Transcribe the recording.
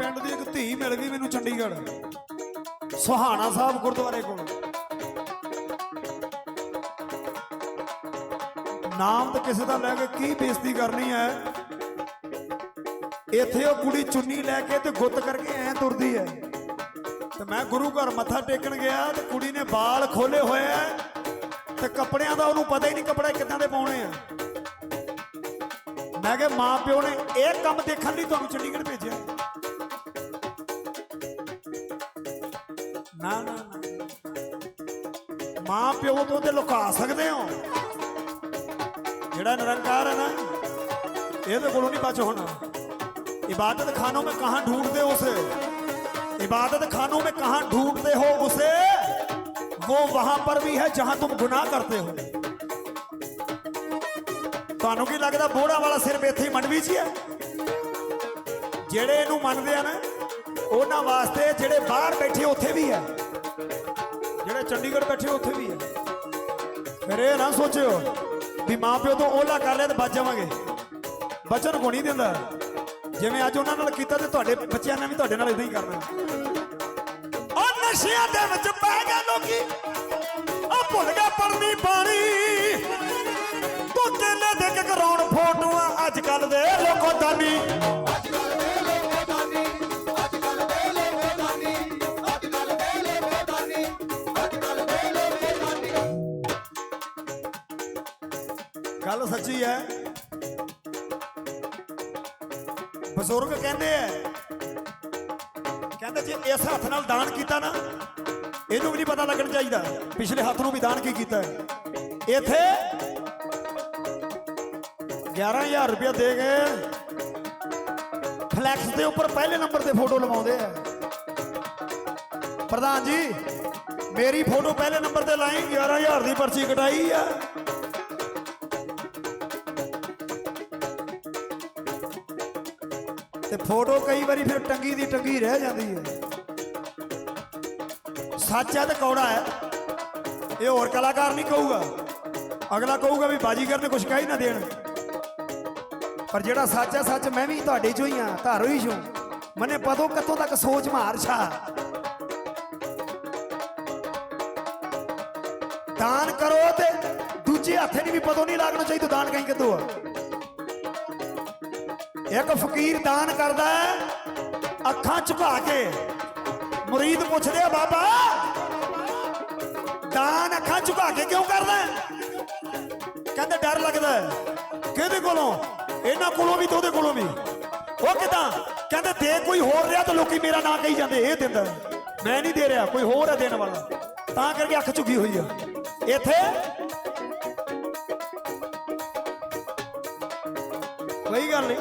ਪਿੰਡ ਦੀ ਇੱਕ ਧੀ ਮਿਲ ਗਈ ਮੈਨੂੰ ਚੰਡੀਗੜ੍ਹ। ਸੁਹਾਣਾ ਸਾਹਿਬ ਗੁਰਦੁਆਰੇ ਕੋਲ। ਨਾਮ ਤਾਂ ਕਿਸੇ ਦਾ ਲੈ ਕੇ ਕੀ ਬੇਇੱਜ਼ਤੀ ਕਰਨੀ ਹੈ? ਇੱਥੇ ਉਹ ਕੁੜੀ ਚੁੰਨੀ ਲੈ ਕੇ ਤੇ ਗੁੱਤ ਕਰਕੇ ਐ ਤੁਰਦੀ ਹੈ। ਤੇ ਮੈਂ ਗੁਰੂ ਘਰ ਮੱਥਾ ਟੇਕਣ ਗਿਆ ਤੇ ਕੁੜੀ ਨੇ ਵਾਲ ਖੋਲੇ ਹੋਏ ਐ ਤੇ ਕੱਪੜਿਆਂ ਦਾ ਉਹਨੂੰ ਪਤਾ ਹੀ ਨਹੀਂ ਕੱਪੜੇ ਕਿੱਦਾਂ ਦੇ ਪਾਉਣੇ ਆ। ਮੈਂ ਕਿਹਾ ਮਾਂ ਪਿਓ ਨੇ ਇਹ ਕੰਮ ਦੇਖਣ ਲਈ ਤੁਹਾਨੂੰ ਚੰਡੀਗੜ੍ਹ ਭੇਜਿਆ। ਨਾ ਨਾ ਨਾ ਮਾਂ ਪਿਓ ਤੋਂ ਤੇ ਲੁਕਾ ਸਕਦੇ ਹੋ ਜਿਹੜਾ ਨਿਰੰਕਾਰ ਹੈ ਨਾ ਇਹਦੇ ਕੋਲੋਂ ਨਹੀਂ ਬਚ ਹੋਣਾ इबादत खानों में कहां ढूंढते हो उसे इबादत खानों में कहां ढूंढते हो उसे वो वहां पर भी है जहां तुम गुनाह करते हो ਤੁਹਾਨੂੰ ਕੀ ਲੱਗਦਾ ਬੋੜਾ ਵਾਲਾ ਸਿਰਫ ਇੱਥੇ ਹੀ ਮੰਡਵੀ 'ਚ ਹੀ ਹੈ ਜਿਹੜੇ ਇਹਨੂੰ ਮੰਨਦੇ ਆ ਨਾ ਉਹਨਾਂ ਵਾਸਤੇ ਜਿਹੜੇ ਬਾਹਰ ਬੈਠੇ ਉੱਥੇ ਵੀ ਹੈ। ਜਿਹੜੇ ਚੰਡੀਗੜ੍ਹ ਬੈਠੇ ਉੱਥੇ ਵੀ ਹੈ। ਫਿਰ ਇਹ ਨਾ ਸੋਚਿਓ ਵੀ ਮਾਂ ਪਿਓ ਤੋਂ ਓਲਾ ਕਰ ਲਿਆ ਤੇ ਬਚ ਜਾਵਾਂਗੇ। ਬਚਨ ਕੋ ਨਹੀਂ ਦਿੰਦਾ। ਜਿਵੇਂ ਅੱਜ ਉਹਨਾਂ ਨਾਲ ਕੀਤਾ ਤੇ ਤੁਹਾਡੇ ਬੱਚਿਆਂ ਨੇ ਵੀ ਤੁਹਾਡੇ ਨਾਲ ਇਦਾਂ ਹੀ ਕਰਨਾ। ਉਹ ਨਸ਼ਿਆਂ ਦੇ ਵਿੱਚ ਪੈ ਗਏ ਲੋਕੀ। ਆ ਭੁੱਲ ਗਿਆ ਪੜਨੀ ਪਾਣੀ। ਤੂੰ ਕਿੰਨੇ ਦੇ ਕੇ ਕਰਾਉਣ ਫੋਟੋਆਂ ਅੱਜ ਕੱਲ ਦੇ ਲੋਕੋ ਦਾਨੀ ਗੱਲ ਸੱਚੀ ਹੈ। ਬਜ਼ੁਰਗ ਕਹਿੰਦੇ ਐ ਕਹਿੰਦੇ ਜੇ ਇਸ ਹੱਥ ਨਾਲ ਦਾਨ ਕੀਤਾ ਨਾ, ਇਹਨੂੰ ਵੀ ਨਹੀਂ ਪਤਾ ਲੱਗਣਾ ਚਾਹੀਦਾ। ਪਿਛਲੇ ਹੱਥ ਨੂੰ ਵੀ ਦਾਨ ਕੀ ਕੀਤਾ ਹੈ। ਇੱਥੇ 11000 ਰੁਪਏ ਦੇ ਗਏ ਫਲੈਕਸ ਦੇ ਉੱਪਰ ਪਹਿਲੇ ਨੰਬਰ ਤੇ ਫੋਟੋ ਲਵਾਉਂਦੇ ਆ। ਪ੍ਰਧਾਨ ਜੀ, ਮੇਰੀ ਫੋਟੋ ਪਹਿਲੇ ਨੰਬਰ ਤੇ ਲਾਈ 11000 ਦੀ ਪਰਚੀ ਕਟਾਈ ਆ। ਤੇ ਫੋਟੋ ਕਈ ਵਾਰੀ ਫਿਰ ਟੰਗੀ ਦੀ ਟੰਗੀ ਰਹਿ ਜਾਂਦੀ ਹੈ। ਸੱਚ ਹੈ ਤੇ ਕੌੜਾ ਹੈ। ਇਹ ਹੋਰ ਕਲਾਕਾਰ ਨਹੀਂ ਕਹੂਗਾ। ਅਗਲਾ ਕਹੂਗਾ ਵੀ ਬਾਜੀਗਰ ਨੇ ਕੁਝ ਕਹਿ ਹੀ ਨਾ ਦੇਣ। ਪਰ ਜਿਹੜਾ ਸੱਚ ਹੈ, ਸੱਚ ਮੈਂ ਵੀ ਤੁਹਾਡੇ ਚੋਂ ਹੀ ਆ ਧਾਰੋ ਹੀ ਚੋਂ। ਮਨੇ ਪਤੋ ਕਿੱਥੋਂ ਤੱਕ ਸੋਚ ਮਾਰ ਛਾ। ਦਾਨ ਕਰੋ ਤੇ ਦੂਜੇ ਹੱਥੇ ਨਹੀਂ ਵੀ ਪਤੋ ਨਹੀਂ ਲੱਗਣਾ ਚਾਹੀਦਾ, ਦਾਨ ਕਹੀਂ ਕਿੱਦੋਂ ਆ? ਇੱਕ ਫਕੀਰ ਦਾਨ ਕਰਦਾ ਅੱਖਾਂ ਝੁਕਾ ਕੇ। ਮੁਰੀਦ ਪੁੱਛਦੇ ਆ, ਬਾਬਾ, ਦਾਨ ਅੱਖਾਂ ਝੁਕਾ ਕੇ ਕਿਉਂ ਕਰਦਾ ਕਹਿੰਦੇ, ਡਰ ਲੱਗਦਾ ਕਿਹਦੇ ਕੋਲੋਂ? ਇਹਨਾਂ ਕੋਲੋਂ ਵੀ ਤੇ ਉਹਦੇ ਕੋਲੋਂ ਵੀ। ਉਹ ਕਿਦਾਂ? ਕਹਿੰਦੇ ਦੇ ਕੋਈ ਹੋਰ ਰਿਹਾ ਤਾਂ ਲੋਕੀ ਮੇਰਾ ਨਾਂ ਕਹੀ ਜਾਂਦੇ, ਇਹ ਦਿੰਦਾ ਮੈਂ ਨਹੀਂ ਦੇ ਰਿਹਾ, ਕੋਈ ਹੋਰ ਹੈ ਦੇਣ ਵਾਲਾ। ਤਾਂ ਕਰਕੇ ਅੱਖ ਝੁਕੀ ਹੋਈ ਆ। ਇੱਥੇ ਕੋਈ ਗੱਲ ਨਹੀਂ।